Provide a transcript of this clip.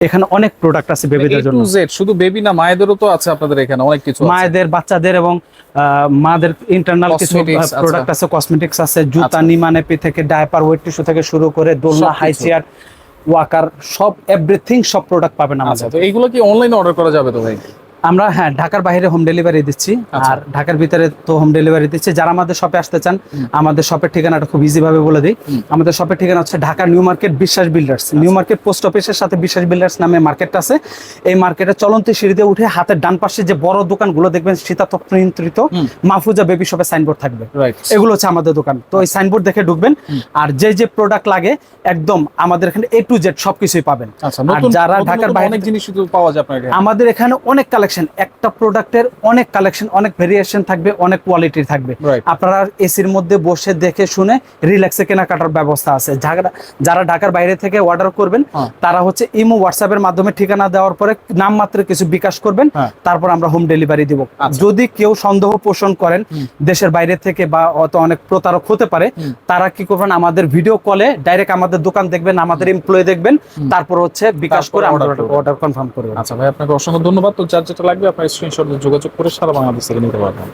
এখানে অনেক প্রোডাক্ট আছে বেবিদের জন্য শুধু বেবি না মায়েদেরও তো আছে আপনাদের এখানে অনেক কিছু মায়েদের বাচ্চাদের এবং আহ, মাদের ইন্টারনাল কিছু আচ্ছা। প্রোডাক্ট আছে কসমেটিক্স আছে জুতা নিমানে পি থেকে ডায়পার ওয়েট টিস্যু থেকে শুরু করে দোলনা। হাই চেয়ার ওয়াকার সব এভরিথিং সব প্রোডাক্ট পাবেন আচ্ছা আমাদের তো এইগুলো কি অনলাইনে অর্ডার করা যাবে তো ভাই আমরা হ্যাঁ ঢাকার বাইরে হোম ডেলিভারি দিচ্ছি। আচ্ছা। আর ঢাকার ভিতরে তো হোম ডেলিভারি দিচ্ছি। যারা আমাদের শপে আসতে চান আমাদের শপের ঠিকানাটা খুব ইজি ভাবে বলে দিই। আমাদের শপের ঠিকানা হচ্ছে Dhaka new market Biswas builders. আচ্ছা। নিউ মার্কেট পোস্ট অফিসের সাথে বিশ্বাস বিল্ডার্স নামে মার্কেটটা আছে। এই মার্কেটে চলন্তি সিঁড়িতে উঠে হাতের ডান পাশে যে বড় দোকানগুলো দেখবেন শীতাতপ নিয়ন্ত্রিত মাহফুজা বেবি শপে সাইনবোর্ড থাকবে। এগুলো হচ্ছে আমাদের দোকান। তো ওই সাইনবোর্ড দেখে ঢুকবেন। আর যে যে প্রোডাক্ট লাগে একদম আমাদের এখানে এ টু জেড সবকিছুই পাবেন। আচ্ছা আর যারা ঢাকার বাইরে অনেক জিনিস শুধু পাওয়া যায় আমাদের এখানে অনেক কালেকশন একটা প্রোডাক্টের অনেক কালেকশন অনেক ভেরিয়েশন থাকবে অনেক কোয়ালিটির থাকবে। আপনারা এসির মধ্যে বসে দেখে শুনে রিল্যাক্সে কেনাকাটার ব্যবস্থা আছে। যারা ঢাকার বাইরে থেকে অর্ডার করবেন হ্যাঁ। তারা হচ্ছে ইমো হোয়াটসঅ্যাপের মাধ্যমে ঠিকানা দেওয়ার পরে নাম মাত্র কিছু বিকাশ করবেন হ্যাঁ। তারপর আমরা হোম ডেলিভারি দিব। আচ্ছা। যদি কেউ সন্দেহ পোষণ করেন দেশের বাইরে থেকে বা অত অনেক প্রতারক হতে পারে তারা কি করবেন আমাদের ভিডিও কলে ডাইরেক্ট আমাদের দোকান দেখবেন আমাদের এমপ্লয় দেখবেন তারপর হচ্ছে বিকাশ করে অর্ডার কনফার্ম করবেন। আচ্ছা ভাই আপনাকে অসংখ্য ধন্যবাদ। তো যার যেটা লাগবে আপনার স্ক্রিনশট যোগাযোগ করে সারা বাংলাদেশ থেকে নিতে পারবেন।